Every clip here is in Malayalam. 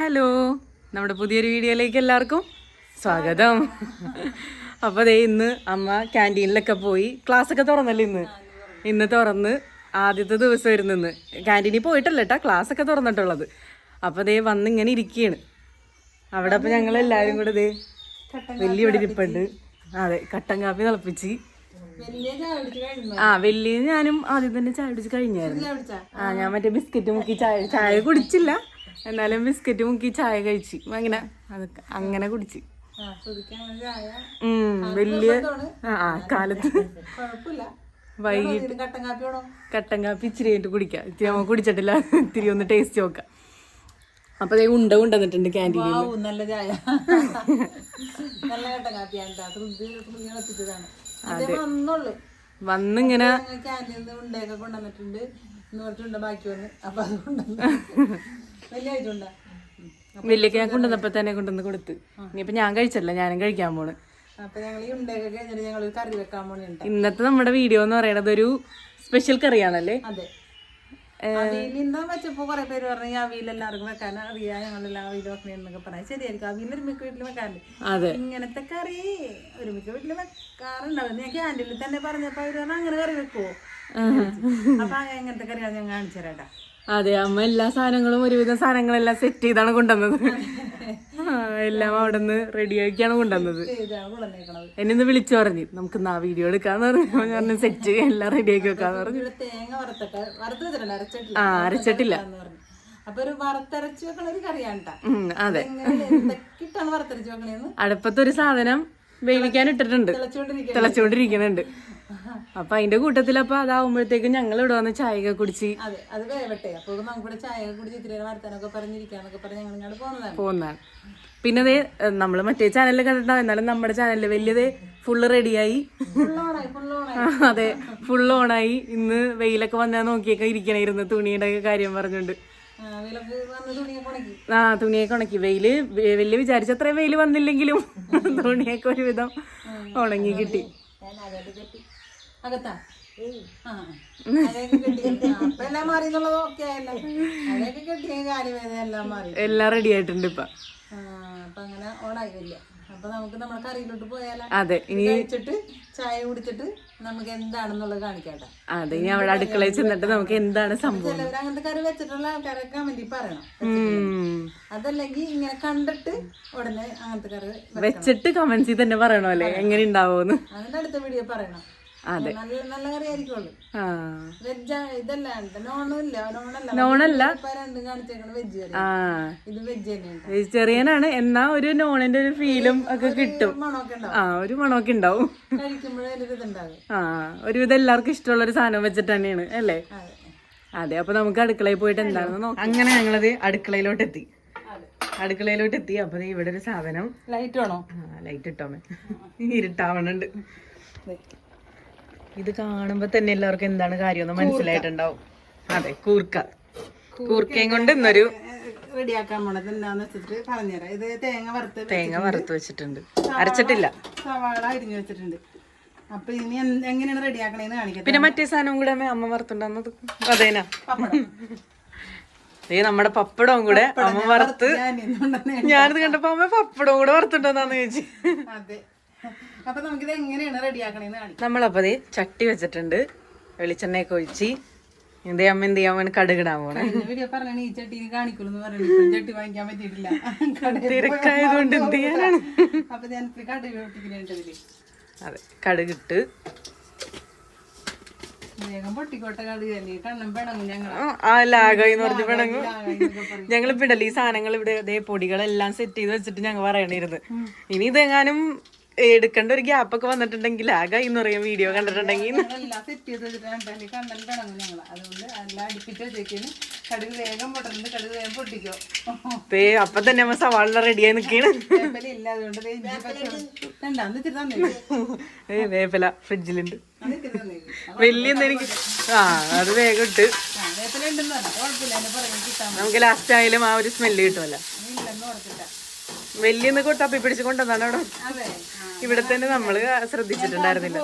ഹലോ നമ്മുടെ പുതിയൊരു വീഡിയോയിലേക്ക് എല്ലാവർക്കും സ്വാഗതം. അപ്പോൾ ദേ ഇന്ന് അമ്മ ക്യാന്റീനിലൊക്കെ പോയി. ക്ലാസ്സൊക്കെ തുറന്നല്ലേ ഇന്ന്? ഇന്ന് തുറന്ന് ആദ്യത്തെ ദിവസമായിരുന്നു ഇന്ന്. ക്യാന്റീനിൽ പോയിട്ടല്ല കേട്ടോ ക്ലാസ്സൊക്കെ തുറന്നിട്ടുള്ളത്. അപ്പോൾ ദേ വന്ന് ഇങ്ങനെ ഇരിക്കുകയാണ് അവിടെ അപ്പോൾ ഞങ്ങൾ എല്ലാവരും കൂടെ ദേ വലിയ ഇവിടെ ഇരിപ്പുണ്ട്. അതെ കട്ടൻ കാപ്പി തിളപ്പിച്ച്. ആ വലിയ ഞാനും ആദ്യം തന്നെ ചായ കുടിച്ച് കഴിഞ്ഞായിരുന്നു. ആ ഞാൻ മറ്റേ ബിസ്ക്കറ്റ് മുക്കി ചായ ചായ കുടിച്ചില്ല. എന്നാലും ബിസ്ക്കറ്റ് മുക്കി ചായ കഴിച്ചു. അങ്ങനെ അങ്ങനെ കുടിച്ച്. വലിയ ആ കാലത്ത് വൈകിട്ട് കട്ടൻ കാപ്പി ഇച്ചിരി കഴിഞ്ഞിട്ട് കുടിക്കാം. ഇത്തിരി നമ്മൾ കുടിച്ചിട്ടില്ല. ഇത്തിരി ഒന്ന് ടേസ്റ്റ് നോക്കാം. അപ്പൊ അതേ ഉണ്ട കൊണ്ടുവന്നിട്ടുണ്ട് ക്യാന്റീനിൽ നല്ല ചായ. നല്ല കട്ടൻ കാപ്പിയാണ് അതേ വന്നിങ്ങനെ ക്യാന്റീനിൽ ഉണ്ടയൊക്കെ കൊണ്ടുവന്നിട്ടുണ്ട്. വലിയ ഞാൻ കൊണ്ടുവന്നപ്പോ തന്നെ. കൊണ്ടുവന്ന് കൊടുത്ത്. ഇനിയിപ്പോ ഞാൻ കഴിച്ചല്ല ഞാനും കഴിക്കാൻ പോണ്. ഇന്നത്തെ നമ്മുടെ വീഡിയോ എന്ന് പറയുന്നത് ഒരു സ്പെഷ്യൽ കറിയാണല്ലേ? ഇന്ന് വെച്ചപ്പോ കുറെ പേര് പറഞ്ഞു അവിയൽ എല്ലാവർക്കും വെക്കാൻ അറിയാം ഞങ്ങളെല്ലാം അവിയൽ വെക്കണെന്നൊക്കെ പറയാം ശരിയായിരിക്കും. അവിയൽ ഒരു മിക്ക വീട്ടിൽ വെക്കാറുണ്ട് അതെ. ഇങ്ങനത്തെ കറി ഒരു മിക്ക വീട്ടിൽ വെക്കാറുണ്ടാവും ഞാൻ ക്യാന്റീനിൽ തന്നെ പറഞ്ഞപ്പോ അവർ പറഞ്ഞു അങ്ങനെ കറി വെക്കുവോ? അപ്പൊ എങ്ങനത്തെ കറിയാണ് ഞാൻ കാണിച്ചു തരാട്ടാ അതെ അമ്മ എല്ലാ സാധനങ്ങളും ഒരുവിധം സാധനങ്ങളെല്ലാം സെറ്റ് ചെയ്താണ് കൊണ്ടുവന്നത്. എല്ലാം അവിടെ നിന്ന് റെഡിയാക്കിയാണ് കൊണ്ടുവന്നത് എന്നെ ഒന്ന് വിളിച്ചു പറഞ്ഞു നമുക്ക് ആ വീഡിയോ എടുക്കാന്ന് പറഞ്ഞു. ഞാൻ സെറ്റ് എല്ലാം റെഡിയാക്കി വെക്കാന്ന് പറഞ്ഞു. ആ അരച്ചിട്ടില്ല. അതെ. അടുപ്പത്തൊരു സാധനം വേവിക്കാൻ ഇട്ടിട്ടുണ്ട്. തിളച്ചുകൊണ്ടിരിക്കുന്നുണ്ട്. അപ്പൊ അതിന്റെ കൂട്ടത്തിൽ അപ്പൊ അതാവുമ്പോഴത്തേക്കും ഞങ്ങൾ ഇവിടെ വന്ന് ചായയൊക്കെ കുടിച്ച് അതെ അത് വേവട്ടെ. അപ്പൊ നമുക്കിവിടെ ചായ കുടിച്ച് ഇത്തിരി നേരം വർത്താനൊക്കെ പറഞ്ഞിരിക്കാന്നൊക്കെ പറഞ്ഞ് ഞങ്ങൾ ഇങ്ങോട്ട് പോകുന്നതാണ് പോകുന്നതാണ് പിന്നെ അതേ നമ്മൾ മറ്റേ ചാനലിൽ കണ്ടിട്ടുണ്ടാവും. എന്നാലും നമ്മുടെ ചാനലിൽ വലിയത് ഫുള്ള് റെഡിയായി അതെ ഫുൾ ഓണായി ഇന്ന് വെയിലൊക്കെ വന്നാ നോക്കിയൊക്കെ ഇരിക്കണായിരുന്നു. തുണിയുടെ ഒക്കെ കാര്യം പറഞ്ഞുകൊണ്ട് ആ തുണിയൊക്കെ ഉണക്കി. വെയിൽ വലിയ വിചാരിച്ച അത്രയും വെയിൽ വന്നില്ലെങ്കിലും തുണിയൊക്കെ ഒരുവിധം ഉണങ്ങി കിട്ടി. അകത്ത്? ആ. അപ്പൊ എല്ലാം മാറി എന്നുള്ളത് ഓക്കെ ആയല്ലോ. അതൊക്കെ കെട്ടിയ കാര്യവേദന എല്ലാം മാറി. എല്ലാം റെഡി ആയിട്ടുണ്ട് ഇപ്പൊ. ആ, അപ്പൊ അങ്ങനെ ഓണായി വരില്ല അപ്പൊ നമുക്ക് നമ്മുടെ കറിയിലോട്ട് പോയാലോ? അതെ ഇനി കഴിച്ചിട്ട് ചായ കുടിച്ചിട്ട് നമുക്ക് എന്താണെന്നുള്ളത് കാണിക്കാട്ടെ. അതെ ഇനി അവിടെ അടുക്കളയിൽ ചെന്നിട്ട് നമുക്ക് എന്താണ് സംഭവം? ചിലവർ അങ്ങനത്തെ കറി വെച്ചിട്ടുള്ള ആൾക്കാരൊക്കെ വേണ്ടി പറയണം. ഉം. അതല്ലെങ്കിൽ ഇങ്ങനെ കണ്ടിട്ട് ഉടനെ അങ്ങനത്തെ കറി വെച്ചിട്ട് വെച്ചിട്ട് കമന്റ്സിൽ തന്നെ പറയണോ അല്ലേ? എങ്ങനെ ഉണ്ടാവുമെന്ന്? അതിന്റെ അടുത്ത വീഡിയോ പറയണം. അതെ. നല്ല നല്ല കറി ആയിരിക്കുള്ളൂ ആ. വെജ് ഇതല്ല നോണല്ല. നോണല്ല. ഇപ്പൊ രണ്ടും കാണിച്ചേക്കണ വെജ് കറി ആ. ഇത് വെജ് തന്നെയുണ്ട് വെജിറ്റേറിയൻ ആണ് എന്നാ ഒരു നോണിന്റെ ഒരു ഫീലും ഒക്കെ കിട്ടും. മണമൊക്കെ ഉണ്ടാവും. ആ ഒരു മണമൊക്കെ ഉണ്ടാവും. ആ ഒരുവിധം എല്ലാവർക്കും ഇഷ്ടമുള്ള ഒരു സാധനം വെച്ചിട്ട് തന്നെയാണ് അല്ലേ? അതെ. അതെ അപ്പൊ നമുക്ക് അടുക്കളയിൽ പോയിട്ട് എന്താണെന്ന് നോക്കാം. അങ്ങനെ ഞങ്ങളത് അടുക്കളയിലോട്ട് എത്തി അടുക്കളയിലോട്ട് എത്തി അപ്പൊ ഇവിടെ ഒരു സാധനം. ലൈറ്റ് ആണോ ലൈറ്റ് ഇട്ടോമേ. ഇരുട്ടാവണുണ്ട്. ഇത് കാണുമ്പോ തന്നെ എല്ലാവർക്കും എന്താണ് കാര്യമെന്ന് മനസ്സിലായിട്ടുണ്ടാവും. അതെ കൂർക്ക. കൂർക്കയും കൊണ്ട് ഇന്നൊരു റെഡിയാക്കാൻ പോണത് എന്താന്ന് വെച്ചിട്ട് പറഞ്ഞുതരാം. ഇത് തേങ്ങ വറുത്ത് തേങ്ങ വറുത്ത് വെച്ചിട്ടുണ്ട്. അരച്ചിട്ടില്ല. സവാള അരിഞ്ഞു വെച്ചിട്ടുണ്ട്. അപ്പൊ ഇനി എങ്ങനെയാണ് റെഡിയാക്കണേന്ന് കാണിക്കാം പിന്നെ മറ്റേ സാധനം കൂടെ അമ്മ വറുത്തുണ്ടാകുന്നത് അതേനാ? ഏ നമ്മുടെ പപ്പടവും കൂടെ അമ്മ വറുത്ത് ഞാനിത് കണ്ടപ്പോ അമ്മ പപ്പടവും കൂടെ വറുത്തുണ്ടോന്നാന്ന് ചോദിച്ചു. അതെ. അപ്പൊ നമുക്കിത് എങ്ങനെയാണ് റെഡിയാക്കണേന്ന് കാണിക്കാം. നമ്മളപ്പോ ചട്ടി വെച്ചിട്ടുണ്ട്. വെളിച്ചെണ്ണയൊക്കെ ഒഴിച്ച്. എന്തേ അമ്മ എന്ത് ചെയ്യാൻ വേണ്ടി കടുകിടാൻ പോണേ? വീഡിയോ പറഞ്ഞാണ് ഈ ചട്ടി കാണിക്കുള്ളൂ പറഞ്ഞു ചട്ടി വാങ്ങിക്കാൻ പറ്റിയിട്ടില്ല. കടയിൽ തിരക്കായതുകൊണ്ട് എന്ത് ചെയ്യാനാണ്? അപ്പൊ ഞാൻ അതെ കടുകിട്ട്. ഞങ്ങൾ ഈ സാധനങ്ങൾ ഇവിടെ അതേ പൊടികളെല്ലാം സെറ്റ് ചെയ്ത് വെച്ചിട്ട് ഞങ്ങൾ പറയണിരുന്നു. ഇനി ഇതെങ്ങാനും എടുക്കേണ്ട ഒരു ഗ്യാപ്പ് ഒക്കെ വന്നിട്ടുണ്ടെങ്കിൽ ആകെ എന്ന് പറയും. വീഡിയോ കണ്ടിട്ടുണ്ടെങ്കിൽ. എല്ലാം സെറ്റ് ചെയ്ത് വെച്ചിട്ടാണ് കണ്ണൻ പിണങ്ങും ഞങ്ങൾ അതുകൊണ്ട് എല്ലാം അടുപ്പിച്ച് വെച്ചേക്കാണ്. കടുക് വേഗം പൊട്ടുന്നത് കടുക് വേഗം പൊട്ടിക്കോ. ദേ അപ്പൊ തന്നെ നമ്മ സവാള റെഡിയായി നിക്കാണ്. വേപ്പല ഇല്ല അതുകൊണ്ട് ദേ ഇഞ്ചി പച്ച രണ്ടാന്ന് ഇത്തിരി തന്നേക്ക്. ഏ വേപ്പല ഫ്രിഡ്ജിലുണ്ട്. വലിയ എനിക്ക് ആ അത് വേഗം ഇട്ട്. നമുക്ക് ലാസ്റ്റ് ആയാലും ആ ഒരു സ്മെല്ല് കിട്ടുമല്ലോ. വലിയ കൊട്ടപ്പി പിടിച്ച് കൊണ്ടുവന്നാണ് അവിടെ. ഇവിടെ തന്നെ നമ്മൾ ശ്രദ്ധിച്ചിട്ടുണ്ടായിരുന്നില്ല.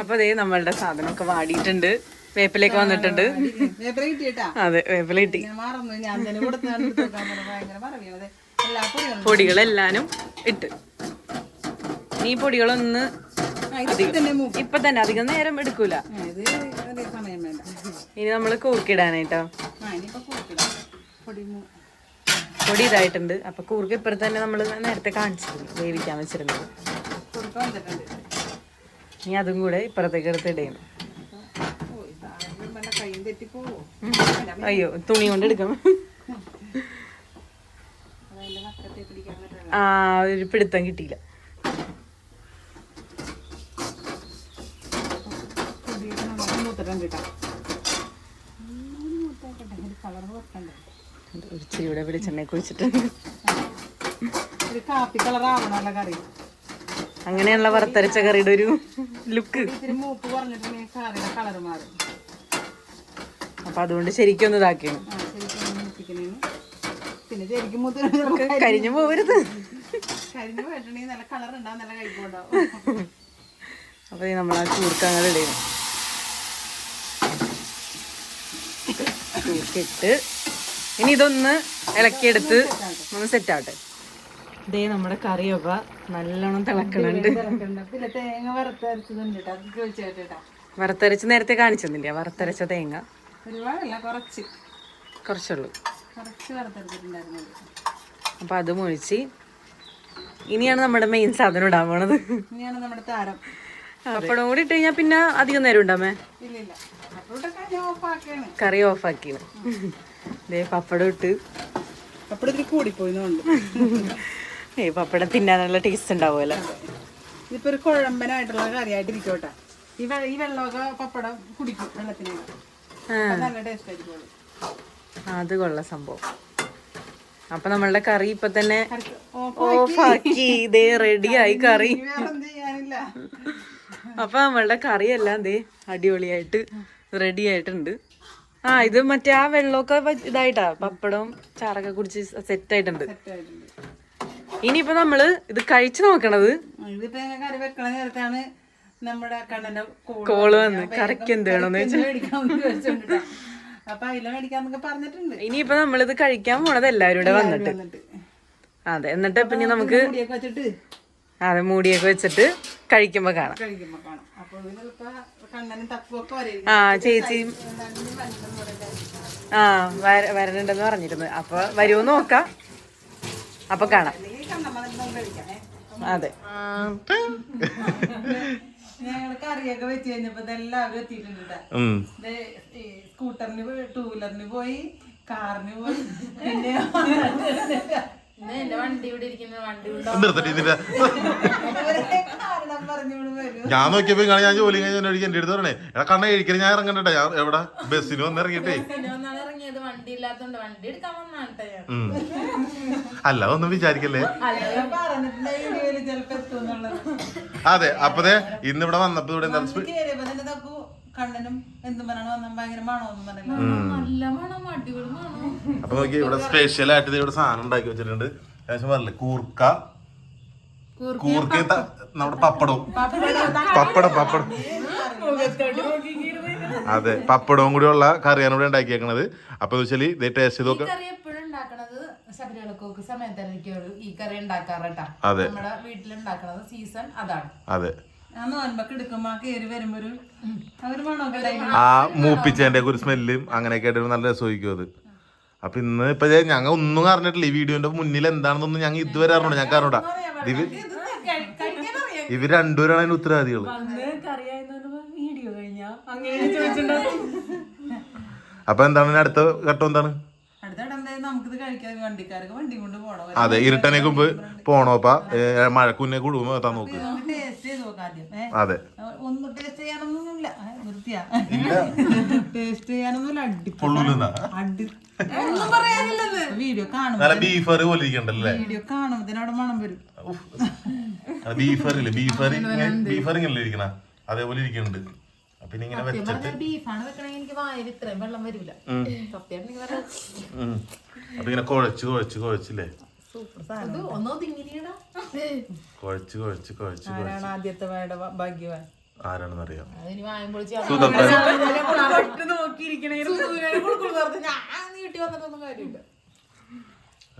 അപ്പൊ അതേ നമ്മളുടെ സാധനമൊക്കെ വാടിയിട്ടുണ്ട്. വേപ്പിലേക്ക് വന്നിട്ടുണ്ട്. അതെ വേപ്പില കിട്ടി. പൊടികളെല്ലാനും ഇട്ട്. ഈ പൊടികളൊന്ന് ഇപ്പൊ തന്നെ അധികം നേരം എടുക്കൂല. ഇനി നമ്മൾ കൂർക്കിടാനായിട്ടോ കൂട്ടിടാം പൊടി പൊടി ഇതായിട്ടുണ്ട്. അപ്പൊ കൂർക്ക ഇപ്പുറത്ത് തന്നെ നമ്മൾ നേരത്തെ കാണിച്ചിരുന്നു വേവിക്കാൻ വെച്ചിരുന്നത്. ഇനി അതും കൂടെ ഇപ്പുറത്തേക്ക് എടുത്ത് ഇടയും അയ്യോ തുണി കൊണ്ട് എടുക്കാം. ആ ഒരു പിടുത്തം കിട്ടിയില്ല. മൂത്തിട്ടുണ്ട് കേട്ടോ മൂത്താക്കട്ടെ ഒരു കളർ വെക്കണ്ടേ ഇവിടെ വെളിച്ചെണ്ണ കുഴിച്ചിട്ടുണ്ട്. ഒരു കാപ്പി കളർ ആവണമല്ല കറി. അങ്ങനെയുള്ള വറുത്തരച്ച കറിയുടെ ഒരു ലുക്ക്. മൂപ്പ് കുറഞ്ഞിട്ടുണ്ടെങ്കിൽ കറിയുടെ കളർ മാറും. അപ്പൊ അതുകൊണ്ട് ശരിക്കും ഒന്ന് ഇതാക്കിയാണ് പിന്നെ ശരിക്കും കരിഞ്ഞു പോവരുത്. കരിഞ്ഞു പോയിട്ടുണ്ടെങ്കിൽ നല്ല കളർ ഉണ്ടാവും നല്ല അപ്പൊ നമ്മൾ ആ ഇടയും കൂർക്കിട്ട് ഇനി ഇതൊന്ന് ഇളക്കിയെടുത്ത് ഒന്ന് സെറ്റ് ആവട്ടെ ഇതേ നമ്മുടെ കറിയൊക്കെ നല്ലോണം തിളക്കണുണ്ട്. പിന്നെ തേങ്ങ വറുത്തരച്ചതുണ്ട് വറുത്തരച്ച് നേരത്തെ കാണിച്ചില്ല വറുത്തരച്ച തേങ്ങ. ഒരുപാടല്ല കുറച്ച്. കുറച്ചുള്ളൂ. കുറച്ച് അപ്പൊ അത് മുഴിച്ച് ഇനിയാണ് നമ്മുടെ മെയിൻ സാധനം ഇടാൻ പോണത്. ഇനിയാണ് നമ്മുടെ താരം. പപ്പടം കൂടി ഇട്ട് കഴിഞ്ഞാൽ പിന്നെ അധികം നേരം ഉണ്ടാമേ കറി ഓഫാക്കി ദേ പപ്പടം ഇട്ട്. കൂടിപ്പോയിന്നുണ്ട്. ഏ പപ്പടം തിന്നാനുള്ള ടേസ്റ്റ് ഉണ്ടാവുമല്ലോ. ഇതിപ്പോ ഒരു കുഴമ്പനായിട്ടുള്ള കറിയായിട്ടിരിക്കോട്ടെ. ഈ വെ- ഈ വെള്ളമൊക്കെ പപ്പടം കുടിക്കും വെള്ളത്തിന് നല്ല ടേസ്റ്റ് ആയിരിക്കും അത്. കൊള്ള സംഭവം. അപ്പൊ നമ്മളുടെ കറി ഇപ്പൊ തന്നെ ഓഫാക്കി. ഇതേ റെഡിയായി കറി വേറെ എന്ത് ചെയ്യാനില്ല. അപ്പൊ നമ്മളുടെ കറിയെല്ലാം ദേ അടിപൊളിയായിട്ട് റെഡി ആയിട്ടുണ്ട് ആ ഇത് മറ്റേ ആ വെള്ളമൊക്കെ ഇതായിട്ടാ പപ്പടവും ചാറൊക്കെ കുടിച്ച് സെറ്റ് ആയിട്ടുണ്ട് ഇനിയിപ്പൊ നമ്മൾ ഇത് കഴിച്ചു നോക്കണത്. നമ്മുടെ കണ്ണന്റെ കോൾ വന്ന് കറിക്ക് എന്ത് വേണമെന്ന് മേടിക്കാൻ അപ്പൊ അതില മേടിക്കാന്നൊക്കെ പറഞ്ഞിട്ടുണ്ട്. ഇനിയിപ്പോ നമ്മളിത് കഴിക്കാൻ പോണത് എല്ലാവരും കൂടെ വന്നിട്ട്. അതെ എന്നിട്ട് പിന്നെ നമുക്ക് അതെ മൂടിയൊക്കെ വെച്ചിട്ട് കഴിക്കുമ്പോ കാണാം. ആ ചേച്ചിയും ആ വര- വരണുണ്ടെന്ന് പറഞ്ഞിരുന്നു. അപ്പൊ വരുമോ നോക്കാം. അപ്പൊ കാണാം. അതെ. ഞങ്ങൾ കറിയൊക്കെ വെച്ച് കഴിഞ്ഞപ്പോ ഇതെല്ലാവരും എത്തിയിട്ടുണ്ട് സ്കൂട്ടറിന് പോയി ടൂ വീലറിന് പോയി കാറിന് പോയി പിന്നെ ഞാൻ നോക്കിയപ്പോ കാണാൻ ഞാൻ ജോലി കഴിഞ്ഞ ഒഴിക്കാൻ എന്റെ അടുത്ത് പറഞ്ഞേ എടാ കണ്ണ കഴിക്കണേ ഞാൻ ഇറങ്ങണ്ടേ ഞാൻ എവിടെ? ബസ്സിന് വന്നിറങ്ങിട്ടേ ഇറങ്ങിട്ടേ. അല്ല ഒന്നും വിചാരിക്കല്ലേ? അതെ അപ്പതേ ഇന്നിവിടെ വന്നപ്പോ ഇവിടെ എന്താ കണ്ണനും എന്തും പറഞ്ഞാണ് വന്ന ഭയങ്കര മണമൊന്നും പറഞ്ഞില്ല. നല്ല മണം അടിപൊളി മണം. അപ്പൊ നോക്കി ഇവിടെ സ്പെഷ്യൽ ആയിട്ട് ദേ ഇവിടെ സാധനം ഉണ്ടാക്കി വെച്ചിട്ടുണ്ട്. ഏകദേശം പറഞ്ഞില്ലേ? കൂർക്ക. കൂർക്ക ത- നമ്മുടെ പപ്പടവും. പപ്പടം പപ്പടം. അതെ പപ്പടവും കൂടി ഉള്ള കറിയാണ് ഇവിടെ ഉണ്ടാക്കിയേക്കണത്. അപ്പൊ എന്ന് വെച്ചാൽ ഇതേ ടേസ്റ്റ് ചെയ്ത് നോക്കാം. കറി എപ്പോഴും ഉണ്ടാക്കണത് ശബരിമലക്കൊക്കെ സമയത്തായിരിക്കും ഈ കറി ഉണ്ടാക്കാറ് അതെ. നമ്മുടെ വീട്ടിലുണ്ടാക്കണത് സീസൺ അതാണ്. അതെ. ആ മൂപ്പിച്ചതിന്റെ ഒരു സ്മെല്ലും അങ്ങനെയൊക്കെ ആയിട്ട് നല്ല രസമായിരിക്കും അത്. അപ്പൊ ഇന്ന് ഇപ്പൊ ഞങ്ങൾ ഒന്നും അറിഞ്ഞിട്ടില്ല. ഈ വീഡിയോന്റെ മുന്നിൽ എന്താണെന്നൊന്നും ഞങ്ങൾ ഇതുവരെ അറിഞ്ഞൂടാ ഞങ്ങൾക്ക് അറിഞ്ഞൂടാ ഇവ ഇവർ രണ്ടുപേരാണ് അതിന് ഉത്തരവാദികൾ വീഡിയോ കഴിഞ്ഞാ. അങ്ങനെ ചോദിച്ചിട്ടുണ്ടാവും അപ്പൊ എന്താണ് അടുത്ത ഘട്ടം എന്താണ്? നമുക്കിത് കഴിക്കാൻ വണ്ടിക്കാർക്ക് വണ്ടി കൊണ്ട് പോണം. അതെ ഇരുട്ടനെ മുമ്പ് പോണോപ്പാ മഴക്കുന്നെ കുടുംബം എത്താൻ നോക്ക്. ടേസ്റ്റ് ചെയ്ത് നോക്കാം ആദ്യം. ഏ? അതെ. ഒന്നും ടേസ്റ്റ് ചെയ്യാനൊന്നുമില്ല. ഏ, വൃത്തിയാ. ടേസ്റ്റ് ചെയ്യാനൊന്നുമില്ല അടിപൊളി. പൊള്ളൂലെന്നാ അടി ഒന്നും പറയാനില്ലത്. വീഡിയോ കാണും നല്ല ബീഫ് കറി പോലെ ഇരിക്കണ്ടല്ലേ? വീഡിയോ കാണുമ്പോ അവിടെ മണം വരും. ബീഫ് കറി ഇല്ലേ? ബീഫ് കറി ബീഫ് കറി ഇങ്ങനെ ഇരിക്കണ? അതേപോലെ ഇരിക്കുന്നുണ്ട് അപ്പൊ ഇനി ഇങ്ങനെ വെച്ചിട്ട് ബീഫാണ് വെക്കണമെങ്കിൽ എനിക്ക് വായിൽ ഇത്രയും വെള്ളം വരില്ല സത്യം ഉം. അപ്പൊ ഇങ്ങനെ കുഴച്ച് കുഴച്ച് കുഴച്ചില്ലേ? അത് ഒന്നോ തിങ്ങിരിയടാ കുഴച്ച് കുഴച്ച് കുഴച്ച് ആദ്യത്തെ ഭാഗ്യവാൻ?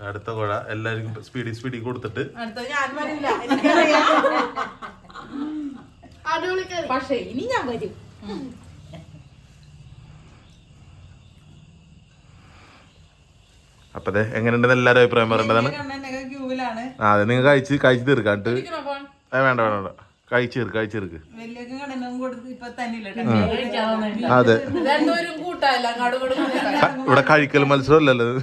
അടുത്ത കുഴ എല്ലാവർക്കും സ്പീഡി സ്പീഡി കൊടുത്തിട്ട്. അടുത്ത ഞാൻ വരില്ല. എനിക്കറിയാം പക്ഷേ ഇനി ഞാൻ വരും. അപ്പൊ അതെ എങ്ങനെയുണ്ടെന്ന് എല്ലാവരും അഭിപ്രായം പറയേണ്ടതാണ്? ആ അതെ നിങ്ങൾ കഴിച്ച് കഴിച്ച് തീർക്കാണ്ട് വേണ്ട വേണ്ട വേണ്ട. കഴിച്ച് തീർക്ക് കഴിച്ച് തീർക്ക്. അതെ. ഇവിടെ കഴിക്കൽ മത്സരം അല്ലല്ലോ ഇത്.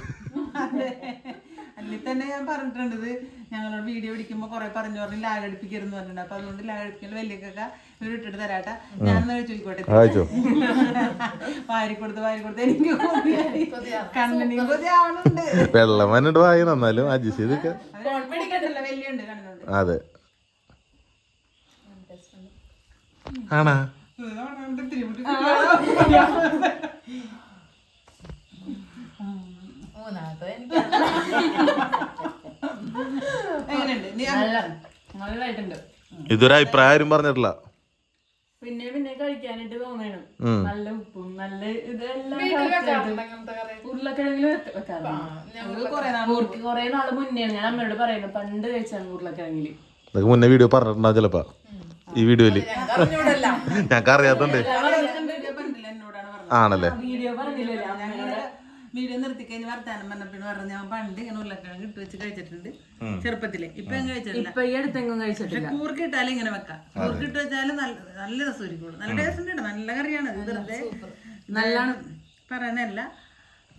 അല്ലെ തന്നെ ഞാൻ പറഞ്ഞിട്ടുണ്ട് ഇത്. ഞങ്ങളോട് വീഡിയോ പിടിക്കുമ്പോ കൊറേ പറഞ്ഞു പറഞ്ഞു ലാഗ് അടിപ്പിക്കരുന്ന് പറഞ്ഞിട്ടുണ്ട്. അപ്പൊ അതുകൊണ്ട് ലാഗ് അടിപ്പിക്കൽ വലിയക്കൊക്കെ ഇവർ ഇട്ടിട്ട് തരാട്ടെ ഞാൻ ചോദിക്കോട്ടെ വാരി കൊടുത്ത് വാരി കൊടുത്ത് എനിക്ക് കൊതിയായി. കൊതി ആവണുണ്ട് വെള്ളം വന്നിട്ട് വായി നന്നാലും അഡ്ജസ്റ്റ് ചെയ്ത് വലിയുണ്ട് കണ്ണുണ്ട് അതെ. ആണാ? മൂന്നാമത്തെ എങ്ങനെയുണ്ട്? നീ നല്ല നല്ലതായിട്ടുണ്ട് ഇതൊരു അഭിപ്രായം ആരും പറഞ്ഞിട്ടില്ല. പിന്നെ പിന്നെ കഴിക്കാനായിട്ട് തോന്നണം. നല്ല ഉപ്പും നല്ല ഇതെല്ലാം ഉരുളക്കിഴങ്ങിൽ. വെക്കാറുണ്ട് കറി? നാൾ മുന്നേ ഞാൻ അമ്മയോട് പറയുന്നത് പണ്ട് കഴിച്ചാണ് ഉരുളക്കിഴങ്ങിൽ. ഇതൊക്കെ മുന്നേ വീഡിയോ പറഞ്ഞിട്ടുണ്ടാവും ചിലപ്പോ. ഈ വീഡിയോയിൽ. ഞങ്ങൾക്ക് അറിയാത്തണ്ട് ഞങ്ങൾക്ക് അറിയാത്തോണ്ട്. വീഡിയോ പറഞ്ഞില്ല എന്നോടാണ് പറഞ്ഞത് ആണല്ലേ? വീഡിയോ പറഞ്ഞില്ലല്ലോ വീഡിയോ നിർത്തി കഴിഞ്ഞ് വർത്താനം പറഞ്ഞപ്പോഴും പറഞ്ഞു ഞാൻ പണ്ട് ഇങ്ങനെ ഉരുളക്കിഴങ്ങ് ഇട്ട് വെച്ച് കഴിച്ചിട്ടുണ്ട് ചെറുപ്പത്തിൽ. ഇപ്പൊ കഴിച്ചിട്ടില്ല. ഇപ്പൊ ഈ അടുത്തെങ്ങും കഴിച്ചിട്ടില്ല. കൂർക്കിട്ടാലും ഇങ്ങനെ വെക്കാം. കൂർക്കിട്ട് വെച്ചാലും നല്ല നല്ല രസമായിരിക്കും നല്ല ടേസ്റ്റ് ഉണ്ട് നല്ല കറിയാണ്. വെറുതെ നല്ലാണ്. പറയാനല്ല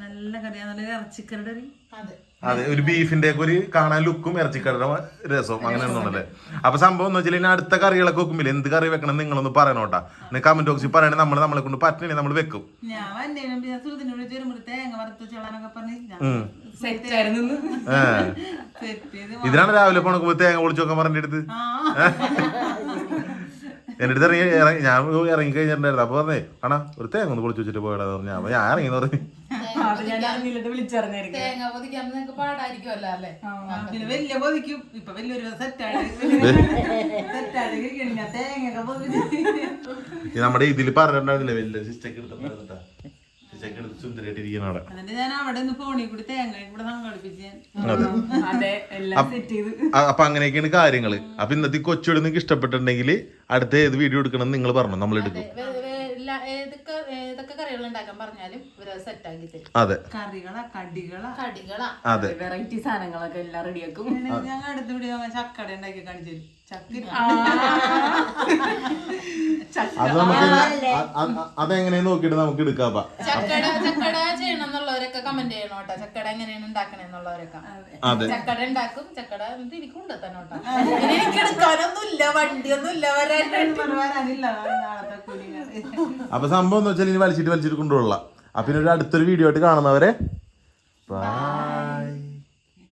നല്ല കറിയാണ്. നല്ല ഇറച്ചിക്കറിയുടെ ഒരു അതെ. അതെ ഒരു ബീഫിന്റെ ഒക്കെ ഒരു കാണാൻ ലുക്കും ഇറച്ചിക്കറിയുടെ രസവും അങ്ങനെ ഒന്നുമല്ലേ അപ്പൊ സംഭവം എന്ന് വെച്ചാൽ ഇനി അടുത്ത കറികളൊക്കെ വെക്കുമ്പോൾ എന്ത് കറി വെക്കണം നിങ്ങളൊന്ന് പറയണോട്ടാ കമന്റ് ബോക്സിൽ പറയണേ നമ്മൾ നമ്മളെ കൊണ്ട് പറ്റണേ നമ്മൾ വെക്കും. ഇതിനാണ് രാവിലെ പോണക്കുമ്പോ തേങ്ങ പൊളിച്ചൊക്കെ നോക്കാൻ അടുത്ത് എന്റെ അടുത്ത് ഇറങ്ങി ഇറങ്ങി ഞാൻ ഇറങ്ങി കഴിഞ്ഞിട്ടുണ്ടായിരുന്നു അപ്പൊ പറഞ്ഞേ കാണാ ഒരു തേങ്ങ ഒന്ന് പൊളിച്ചു വെച്ചിട്ട് പോയടാ പറഞ്ഞു. അപ്പൊ ഞാൻ ഇറങ്ങി പറഞ്ഞു. തേങ്ങ പൊതിക്കാൻ നിങ്ങൾക്ക് പാടായിരിക്കുമല്ലോ അല്ലേ പിന്നെ വലിയ പൊതിക്കും. ഇപ്പൊ വലിയൊരു സെറ്റാണ്. സെറ്റാണ് ഞാൻ തേങ്ങയൊക്കെ പൊതിച്ച്. ഈ നമ്മുടെ ഇതിൽ പറഞ്ഞിട്ടുണ്ടായിരുന്നില്ല വലിയ സിസ്റ്റൊക്കെ എടുത്തിട്ടാ എടുത്ത് അവിടെ എന്നിട്ട് ഞാൻ അവിടെ നിന്ന് ഫോണിൽ കൂടി തേങ്ങ സംഘടിപ്പിച്ച് അതെ. എല്ലാം സെറ്റ് ചെയ്ത്. അപ്പൊ അങ്ങനെയൊക്കെയാണ് കാര്യങ്ങൾ. അപ്പൊ ഇന്നത്തെ കൊച്ചുവിടെ നിങ്ങൾക്ക് ഇഷ്ടപ്പെട്ടിട്ടുണ്ടെങ്കിൽ അടുത്ത ഏത് വീഡിയോ എടുക്കണം നിങ്ങൾ പറഞ്ഞു? നമ്മൾ എടുക്കും. ഏതൊക്കെ ഏതൊക്കെ കറികൾ ഉണ്ടാക്കാൻ പറഞ്ഞാലും സെറ്റ് ആക്കി തരും. അതെ. കറികളാ കടികളാ. കടികളാ. അതെ. വെറൈറ്റി സാധനങ്ങളൊക്കെ എല്ലാം റെഡിയാക്കും ഞങ്ങൾ അടുത്ത് ചക്കട ഉണ്ടാക്കി കാണിച്ചു തരും. ചക്ക അത് നമുക്ക് നോക്കിയിട്ട് നമുക്ക് എടുക്കാം അപ്പൊ. ചക്കട ചക്കട ചെയ്യണം എന്നുള്ളവരൊക്കെ കമന്റ് ചെയ്യണം കേട്ടോ. ചക്കട എങ്ങനെയാണ് ഉണ്ടാക്കണെന്നുള്ളവരൊക്കെ അതെ. ചക്കട ഉണ്ടാക്കും ചക്കട എന്നിട്ട് എനിക്കുണ്ട് തന്നെ കേട്ടോ. എനിക്ക് എടുക്കാനൊന്നുമില്ല വണ്ടിയൊന്നുമില്ല വരാനായിട്ട് വരാനില്ല നാളത്തെ കൂലി അപ്പൊ സംഭവം എന്ന് വെച്ചാൽ ഇനി വലിച്ചിട്ട് വലിച്ചിട്ട് കൊണ്ടുപോകാം അപ്പൊ ഇനി ഒരു അടുത്തൊരു വീഡിയോ ആയിട്ട് കാണുന്നവരെ. ബൈ